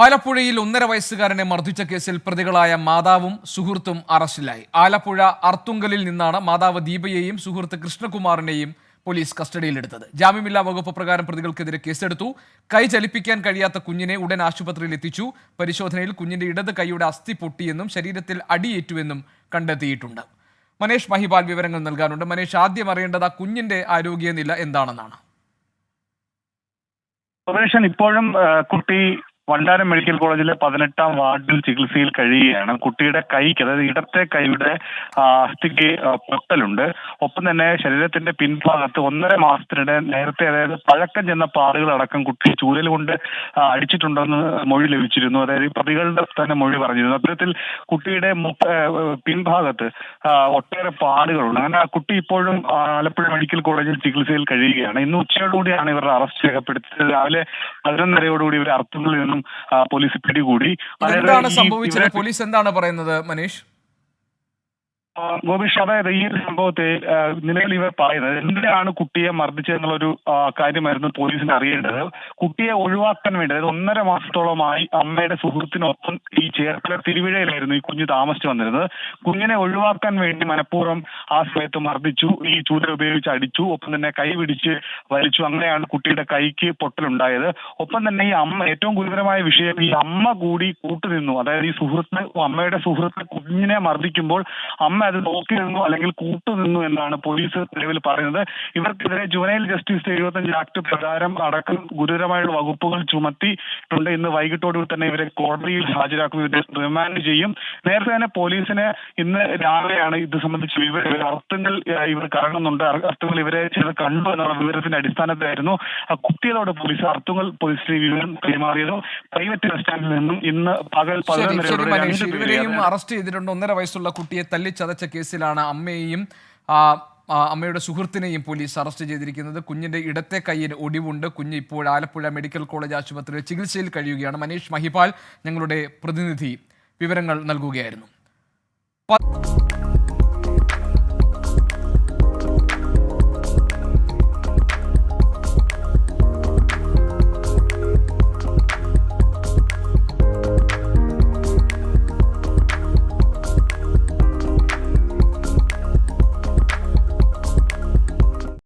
ആലപ്പുഴയിൽ ഒന്നര വയസ്സുകാരനെ മർദ്ദിച്ച കേസിൽ പ്രതികളായ മാതാവും സുഹൃത്തും അറസ്റ്റിലായി. ആലപ്പുഴ അർത്തുങ്കലിൽ നിന്നാണ് മാതാവ് ദീപയെയും സുഹൃത്ത് കൃഷ്ണകുമാറിനെയും പോലീസ് കസ്റ്റഡിയിലെടുത്തത്. ജാമ്യമില്ലാ വകുപ്പ് പ്രകാരം പ്രതികൾക്കെതിരെ കേസെടുത്തു. കൈ ചലിപ്പിക്കാൻ കഴിയാത്ത കുഞ്ഞിനെ ഉടൻ ആശുപത്രിയിൽ എത്തിച്ചു. പരിശോധനയിൽ കുഞ്ഞിന്റെ ഇടത് കൈയുടെ അസ്ഥി പൊട്ടിയെന്നും ശരീരത്തിൽ അടിയേറ്റുവെന്നും കണ്ടെത്തിയിട്ടുണ്ട്. മനേഷ് മഹിപാൽ വിവരങ്ങൾ നൽകാനുണ്ട്. മനേഷ് ആദ്യം അറിയേണ്ടത് ആ കുഞ്ഞിന്റെ ആരോഗ്യനില എന്താണെന്നാണ്. ഇപ്പോഴും കുട്ടി വണ്ടാനം മെഡിക്കൽ കോളേജിലെ പതിനെട്ടാം വാർഡിൽ ചികിത്സയിൽ കഴിയുകയാണ്. കുട്ടിയുടെ കൈക്ക് അതായത് ഇടത്തെ കൈയുടെ അസ്ഥിക്ക് പൊട്ടലുണ്ട്. ഒപ്പം തന്നെ ശരീരത്തിന്റെ പിൻഭാഗത്ത് ഒന്നര മാസത്തിനിടെ നേരത്തെ അതായത് പഴക്കം ചെന്ന പാടുകളടക്കം കുട്ടി ചൂരൽ കൊണ്ട് അടിച്ചിട്ടുണ്ടെന്ന് മൊഴി ലഭിച്ചിരുന്നു. അതായത് പ്രതികളുടെ തന്നെ മൊഴി പറഞ്ഞിരുന്നു. അത്തരത്തിൽ കുട്ടിയുടെ പിൻഭാഗത്ത് ഒട്ടേറെ പാടുകളുണ്ട്. അങ്ങനെ ആ കുട്ടി ഇപ്പോഴും ആലപ്പുഴ മെഡിക്കൽ കോളേജിൽ ചികിത്സയിൽ കഴിയുകയാണ്. ഇന്ന് ഉച്ചയോടുകൂടിയാണ് ഇവരുടെ അറസ്റ്റ് രേഖപ്പെടുത്തിയത്. രാവിലെ പതിനൊന്നരയോടുകൂടി ഇവർ അർത്തുങ്ങളിൽ നിന്നും പോലീസ് പിടികൂടി. എന്താണ് സംഭവിച്ചത്? പോലീസ് എന്താണ് പറയുന്നത് മനീഷ്? ഗോപീഷ് അതായത് ഈ ഒരു സംഭവത്തെ ആ, നിലവിൽ ഇവർ പറയുന്നത് എന്തിനാണ് കുട്ടിയെ മർദ്ദിച്ചതെന്നുള്ളൊരു കാര്യമായിരുന്നു പോലീസിന് അറിയേണ്ടത്. കുട്ടിയെ ഒഴിവാക്കാൻ വേണ്ടി അതായത് ഒന്നര മാസത്തോളമായി അമ്മയുടെ സുഹൃത്തിനൊപ്പം ഈ ചേർത്തല തിരുവിഴയിലായിരുന്നു ഈ കുഞ്ഞ് താമസിച്ചു വന്നിരുന്നത്. കുഞ്ഞിനെ ഒഴിവാക്കാൻ വേണ്ടി മനഃപൂർവം ആ സമയത്ത് മർദ്ദിച്ചു ഈ ചൂര ഉപയോഗിച്ച് അടിച്ചു ഒപ്പം തന്നെ കൈ പിടിച്ച് വലിച്ചു. അങ്ങനെയാണ് കുട്ടിയുടെ കൈക്ക് പൊട്ടലുണ്ടായത്. ഒപ്പം തന്നെ ഈ അമ്മ ഏറ്റവും ഗുരുതരമായ വിഷയം ഈ അമ്മ കൂടി കൂട്ടുനിന്നു. അതായത് ഈ സുഹൃത്ത് അമ്മയുടെ സുഹൃത്ത് കുഞ്ഞിനെ മർദ്ദിക്കുമ്പോൾ അമ്മ അത് നോക്കി നിന്നു അല്ലെങ്കിൽ കൂട്ടുനിന്നു എന്നാണ് പോലീസ് നിലവിൽ പറയുന്നത്. ഇവർക്കെതിരെ ജുവനൈൽ ജസ്റ്റിസ് എഴുപത്തഞ്ച് ആക്ട് പ്രകാരം അടക്കം ഗുരുതരമായുള്ള വകുപ്പുകൾ ചുമത്തിയിട്ടുണ്ട്. ഇന്ന് വൈകിട്ടോടുകൂടി തന്നെ ഇവരെ കോടതിയിൽ ഹാജരാക്കും. ഇവരെ റിമാൻഡ് ചെയ്യും. നേരത്തെ തന്നെ പോലീസിന് ഇന്ന് രാവിലെയാണ് ഇത് സംബന്ധിച്ച് വിവരം അർത്ഥങ്ങൾ ഇവർ കറങ്ങുന്നുണ്ട് അർ- അർത്ഥങ്ങൾ ഇവരെ ചിലർ കണ്ടു എന്നുള്ള വിവരത്തിന്റെ അടിസ്ഥാനത്തിലായിരുന്നു. ആ കുട്ടികളോട് പോലീസ് അർത്ഥങ്ങൾ പോലീസിന് വിവരം കൈമാറിയത് പ്രൈവറ്റ് ബസ് സ്റ്റാൻഡിൽ നിന്നും ഇന്ന് പകൽ രണ്ട് ഇവരെയും അറസ്റ്റ് ചെയ്തിട്ടുണ്ട്. ഒന്നര വയസ്സുള്ള കുട്ടിയെ തല്ലിച്ചതച്ച കേസിലാണ് അമ്മയെയും അമ്മയുടെ സുഹൃത്തിനെയും പോലീസ് അറസ്റ്റ് ചെയ്തിരിക്കുന്നത്. കുഞ്ഞിന്റെ ഇടത്തെ കൈയിന് ഒടിവുണ്ട്. കുഞ്ഞ് ഇപ്പോൾ ആലപ്പുഴ മെഡിക്കൽ കോളേജ് ആശുപത്രിയിൽ ചികിത്സയിൽ കഴിയുകയാണ്. മനീഷ് മഹിപാൽ ഞങ്ങളുടെ പ്രതിനിധി. വിവരങ്ങൾ നൽകുകയായിരുന്നു.